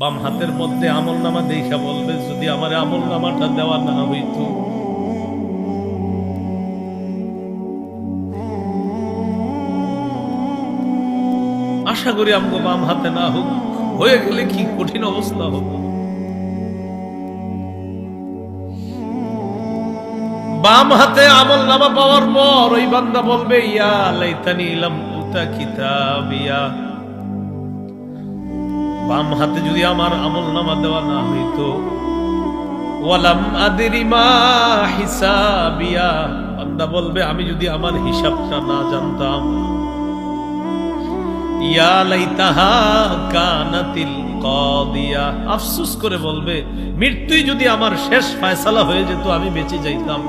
বাম হাতের মধ্যে আমল নামা দেখা বলবে, যদি আমার আমল নামাটা দেওয়া না হইত। আশা করি আমগো বাম হাতে না হোক, হয়ে গেলে কি কঠিন অবস্থা হবে? বাম হাতে আমল নামা পাওয়ার পর ওই বান্দা বলবে, ইয়া লাইতানি ইলাম উতা কিতাবিয়া। বাম হাতে যদি আমার আমল নামা দেওয়া না হইতো। ওয়ালাম আদেরি মা হিসাবিয়া। বান্দা বলবে, আমি যদি আমার হিসাবটা না জানতাম। ইয়া লাইতাহা কানাতিল কাদিয়া। আফসোস করে বলবে, মৃত্যুই যদি আমার শেষ ফয়সালা হয়ে যেত, আমি বেঁচে যাইতাম।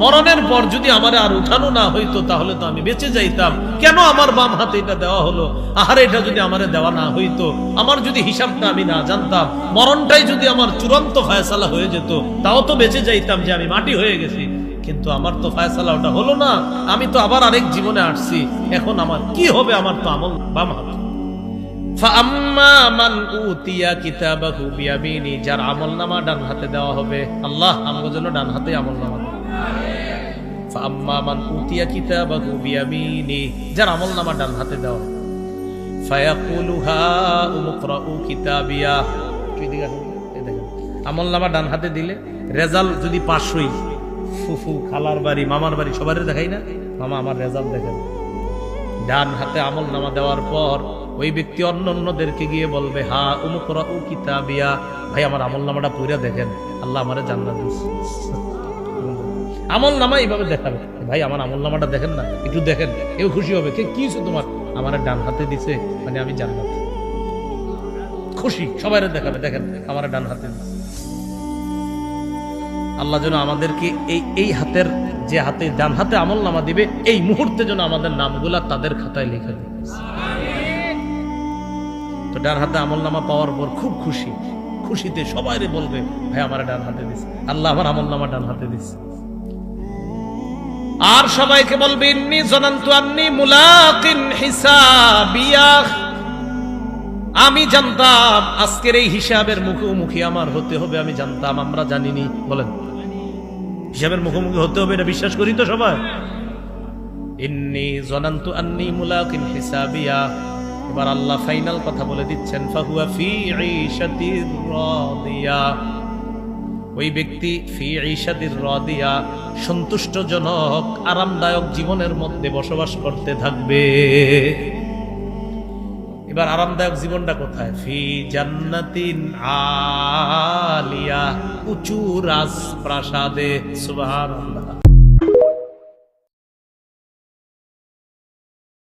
মরণের পর যদি আমার আর উঠানো না হইতো, তাহলে তো আমি বেঁচে যাইতাম। কেন আমার বাম হাতে এটা দেওয়া হলো? আহার, এটা যদি আমার দেওয়া না হইতো, আমার যদি হিসাবটা আমি না জানতাম, মরণটাই যদি আমার চূড়ান্ত ফায়সালা হয়ে যেত, তাও তো বেঁচে যাইতাম যে আমি মাটি হয়ে গেছি। কিন্তু আমার তো ফায়সালা ওটা হলো না, আমি তো আবার আরেক জীবনে আসছি। এখন আমার কি হবে? আমার তো আমল বাম হাত। যার আমল নামা ডান হাতে দেওয়া হবে। আল্লাহ আমার জন্য ডান হাতে আমল নামা যার ডান হাতে রেজাল্ট যদি ফুফু বাড়ি, মামার বাড়ি, সবারই দেখাই না? মামা, আমার রেজাল্ট দেখেন। ডান হাতে আমল নামা দেওয়ার পর ওই ব্যক্তি অন্য অন্যদেরকে গিয়ে বলবে, হা, উমকরাউ কিতাবিয়া। ভাই, আমার আমল নামাটা পুরা দেখেন। আল্লাহ আমারে জান্নাত আমল নামা এইভাবে দেখাবে। ভাই, আমার আমল নামাটা দেখেন না, একটু দেখেন, কেউ খুশি হবে। কে কি তোমার? আমার ডান হাতে দিছে মানে আমি জান্নাত খুশি সবাই দেখাবে, দেখেন, আমার ডান হাতে আল্লাহ যেন আমাদেরকে এই এই হাতের যে হাতে, ডান হাতে আমল নামা দিবে, এই মুহূর্তে যেন আমাদের নামগুলা তাদের খাতায় লিখে দিবে। তো ডান হাতে আমল নামা পাওয়ার পর খুব খুশি। খুশিতে সবাই বলবে, ভাই, আমার ডান হাতে দিস আল্লাহ আমার আমল নামা ডান হাতে দিস আর সবাইকে বলবে, ইন্নি জনান্তু আন্নি মুলাকিন হিসাবিয়া। আমি জানতাম, আজকের এই হিসাবের মুখোমুখি আমার হতে হবে, আমি জানতাম, আমরা জানিনি, বলেন। হিসাবের মুখোমুখি হতে হবে, এটা বিশ্বাস করি তো সবাই। ইন্নি জনান্তু আন্নি মুলাকিন হিসাবিয়া। এবার আল্লাহ ফাইনাল কথা বলে দিচ্ছেন, ফাহুয়া ফি ঈশাতির রাদিয়া। ওই ব্যক্তি ফি ঈশাদির রাদিয়া, সন্তুষ্টজনক, আরামদায়ক জীবনের মধ্যে বসবাস করতে থাকবে। এবার আরামদায়ক জীবনটা কোথায়? ফি জান্নাতিন আলিয়া, উঁচু রাজপ্রাসাদে, সুবহানাল্লাহ।